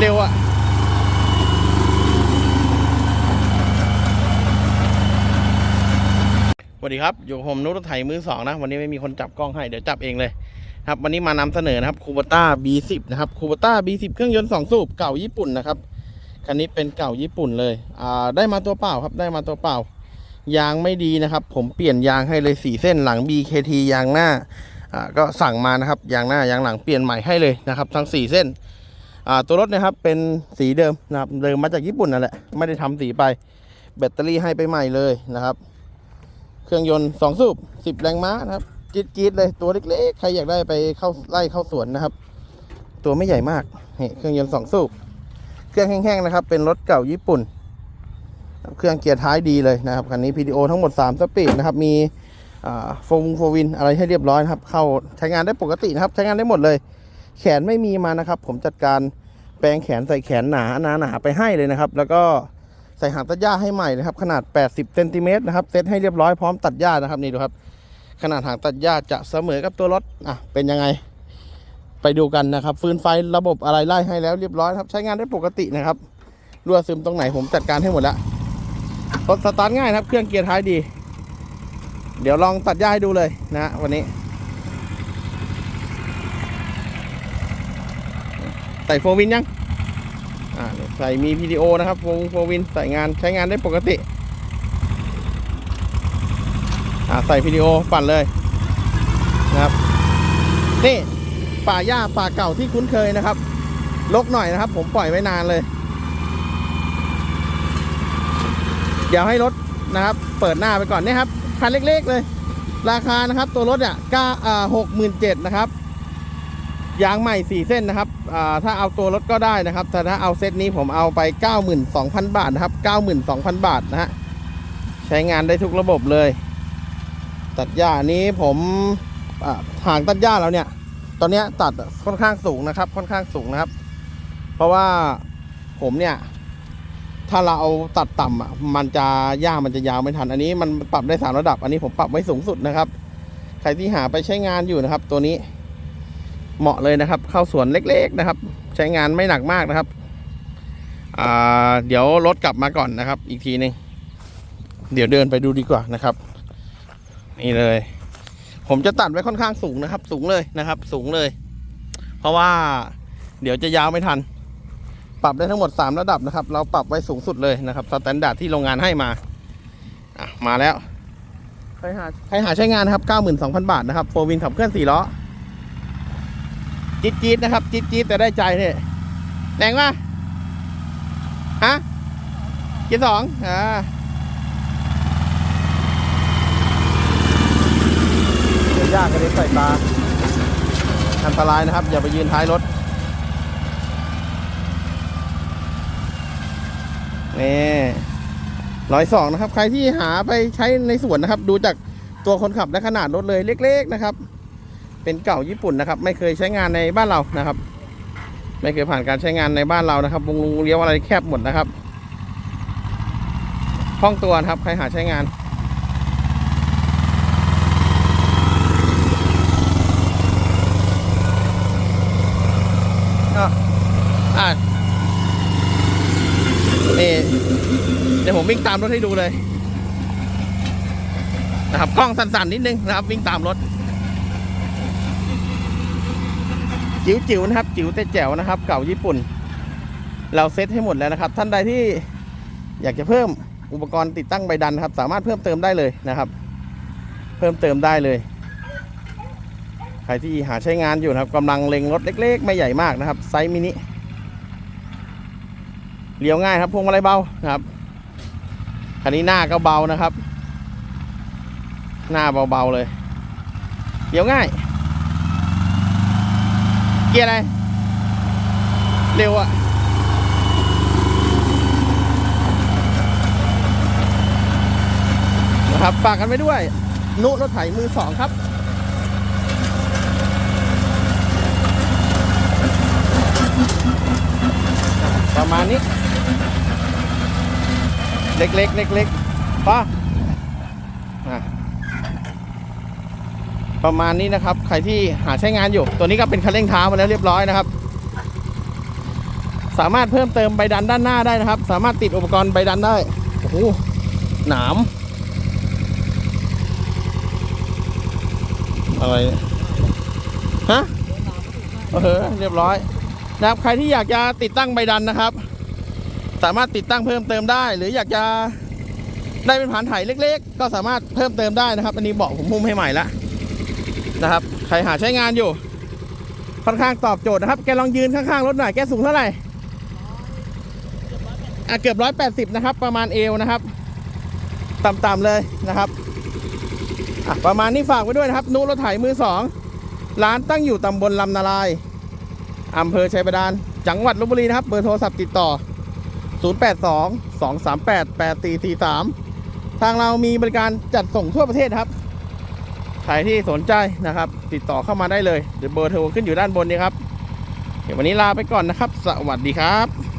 เร็วอะสวัสดีครับ อยู่กับผมนุรถไถมือสองนะ วันนี้ไม่มีคนจับกล้องให้ เดี๋ยวจับเองเลย ครับ วันนี้มานำเสนอนะครับคูบต้า B10 นะครับคูบต้า B10 เครื่องยนต์สองสูบเก่าญี่ปุ่นนะครับ คันนี้เป็นเก่าญี่ปุ่นเลย อ่า ได้มาตัวเปล่าครับ ได้มาตัวเปล่า ยางไม่ดีนะครับ ผมเปลี่ยนยางให้เลยสี่เส้นหลัง BKT ยางหน้า อ่า ก็สั่งมานะครับ ยางหน้า ยางหลังเปลี่ยนใหม่ให้เลยนะครับ ทั้งสี่เส้น ตัวรถนะครับเป็นสีเดิมนะครับเดิมมาจากญี่ปุ่นนั่นแหละไม่ได้ทำสีไป แบตเตอรี่ให้ไปใหม่เลยนะครับ เครื่องยนต์สองสูบสิบแรงม้านะครับจี๊ดจี๊ดเลยตัวเล็กๆใครอยากได้ไปเข้าไล่เข้าสวนนะครับ ตัวไม่ใหญ่มากเครื่องยนต์สองสูบเครื่องแห้งๆนะครับ เป็นรถเก่าญี่ปุ่น เครื่องเกียร์ท้ายดีเลยนะครับคันนี้ PDO ทั้งหมด 3 สปีดนะครับ มีโฟมโฟวินอะไรให้เรียบร้อยนะครับ เข้าใช้งานได้ปกตินะครับ ใช้งานได้หมดเลย แขนไม่มีมานะครับ ผมจัดการแปลงแขนใส่แขนหนาหนาหนาไปให้เลยนะครับ แล้วก็ใส่หางตัดหญ้าให้ใหม่นะครับ ขนาด 80เซนติเมตรนะครับเซตให้เรียบร้อยพร้อมตัดหญ้านะครับนี่ดูครับ ขนาดหางตัดหญ้าจะเสมอกับตัวรถอะเป็นยังไง ไปดูกันนะครับ ฟืนไฟระบบอะไรไล่ให้แล้วเรียบร้อยครับ ใช้งานได้ปกตินะครับรั่วซึมตรงไหนผมจัดการให้หมดแล้วรถสตาร์ทง่ายครับ เครื่องเกียร์ท้ายดี เดี๋ยวลองตัดหญ้าให้ดูเลยนะวันนี้ ส่โฟวินยังอ่าใส่มีพีดีโอนะครับวงโฟวินใส่งานใช้งานได้ปกติอ่าใส่พีดีโอปั่นเลยนะครับนี่ป่าหญ้าป่าเก่าที่คุ้นเคยนะครับลกหน่อยนะครับ ผมปล่อยไว้นานเลยเดี๋ยวให้รถนะครับ เปิดหน้าไปก่อนนี่ครับคันเล็กๆเลย ราคานะครับ ตัวรถเนี่ยก้าอ่าหกหมื่นเจ็ดนะครับ ยางใหม่สี่เส้นนะครับถ้าเอาตัวรถก็ได้นะครับ แต่ถ้าเอาเซตนี้ผมเอาไป 92,000 บาทนะครับ 92,000 บาทนะฮะ ใช้งานได้ทุกระบบเลย ตัดหญ้านี้ผมอ่าหางตัดหญ้าเราเนี่ย ตอนนี้ตัดค่อนข้างสูงนะครับ ค่อนข้างสูงนะครับ เพราะว่าผมเนี่ย ถ้าเราเอาตัดต่ำอะ มันจะหญ้ามันจะยาวไม่ทัน อันนี้มันปรับได้สามระดับ อันนี้ผมปรับไว้สูงสุดนะครับ ใครที่หาไปใช้งานอยู่นะครับ ตัวนี้ เหมาะเลยนะครับ เข้าสวนเล็กๆนะครับ ใช้งานไม่หนักมากนะครับอ่าเดี๋ยวรถกลับมาก่อนนะครับ อีกทีหนึ่งเดี๋ยวเดินไปดูดีกว่านะครับ นี่เลย ผมจะตัดไว้ค่อนข้างสูงนะครับ สูงเลยนะครับ สูงเลย เพราะว่าเดี๋ยวจะยาวไม่ทัน ปรับได้ทั้งหมด 3 ระดับนะครับ เราปรับไว้สูงสุดเลยนะครับสแตนดาร์ดที่โรงงานให้มาอะมาแล้วใครหาใครหาใช้งานนะครับ 92,000 บาทนะครับโฟวินขับเคลื่อน4ล้อ จี๊ดจี๊ดนะครับ จี๊ดจี๊ดแต่ได้ใจเนี่ยแรงป่ะฮะกีสองอ่าเดี๋ยวยากกระเด็นใส่ตา อันตรายนะครับ อย่าไปยืนท้ายรถ นี่ร้อยสองนะครับ ใครที่หาไปใช้ในสวนนะครับ ดูจากตัวคนขับและขนาดรถเลยเล็ก ๆ นะครับ เป็นเก่าญี่ปุ่นนะครับ ไม่เคยใช้งานในบ้านเรานะครับ ไม่เคยผ่านการใช้งานในบ้านเรานะครับวงเลี้ยวอะไรแคบหมดนะครับคล่องตัวครับใครหาใช้งานอะนี่เดี๋ยวผมวิ่งตามรถให้ดูเลยนะครับกล้องสั่นๆนิดนึงนะครับ วิ่งตามรถ จิ๋วๆนะครับ จิ๋วแต่แจ๋วนะครับ เก่าญี่ปุ่น เราเซตให้หมดแล้วนะครับ ท่านใดที่อยากจะเพิ่มอุปกรณ์ติดตั้งใบดันครับ สามารถเพิ่มเติมได้เลยนะครับ เพิ่มเติมได้เลยใครที่หาใช้งานอยู่นะครับกำลังเล็งรถเล็ก ๆ ไม่ใหญ่มากนะครับ ไซส์มินิเลี้ยวง่ายครับพวงมาลัยเบานะครับคันนี้หน้าก็เบานะครับ หน้าเบาๆเลยเลี้ยวง่าย เกียร์อะไร เร็วอะนะครับฝากกันไว้ด้วย นุรถไถมือสองครับประมาณนี้ เล็กๆเล็กๆป่ะ ประมาณนี้นะครับ ใครที่หาใช้งานอยู่ ตัวนี้ก็เป็นคันเร่งเท้ามาแล้วเรียบร้อยนะครับ สามารถเพิ่มเติมใบดันด้านหน้าได้นะครับ สามารถติดอุปกรณ์ใบดันได้ โอ้โห หนาม อะไร ฮะ เออ เรียบร้อย นะครับ ใครที่อยากจะติดตั้งใบดันนะครับ สามารถติดตั้งเพิ่มเติมได้ หรืออยากจะได้เป็นผานไถเล็ก ๆ ก็สามารถเพิ่มเติมได้นะครับ อันนี้เบาะผมหุ้มให้ใหม่ล้ว นะครับ ใครหาใช้งานอยู่ ค่อนข้างตอบโจทย์นะครับ แกลองยืนข้างๆรถหน่อย แกสูงเท่าไหร่อะเกือบร้อยแปดสิบนะครับ ประมาณเอวนะครับ ต่ำๆเลยนะครับอะประมาณนี้ฝากไว้ด้วยนะครับ นุรถไถมือสองร้านตั้งอยู่ตำบลลำนาลายอำเภอชัยบาดาล จังหวัดลบบุรีนะครับ เบอร์โทรศัพท์ติดต่อ 082 238 8443 ทางเรามีบริการจัดส่งทั่วประเทศครับ รที่สนใจนะครับ ติดต่อเข้ามาได้เลยเดี๋ยวเบอร์โทรขึ้นอยู่ด้านบนนี้ครับเดี๋ยววันนี้ลาไปก่อนนะครับ สวัสดีครับ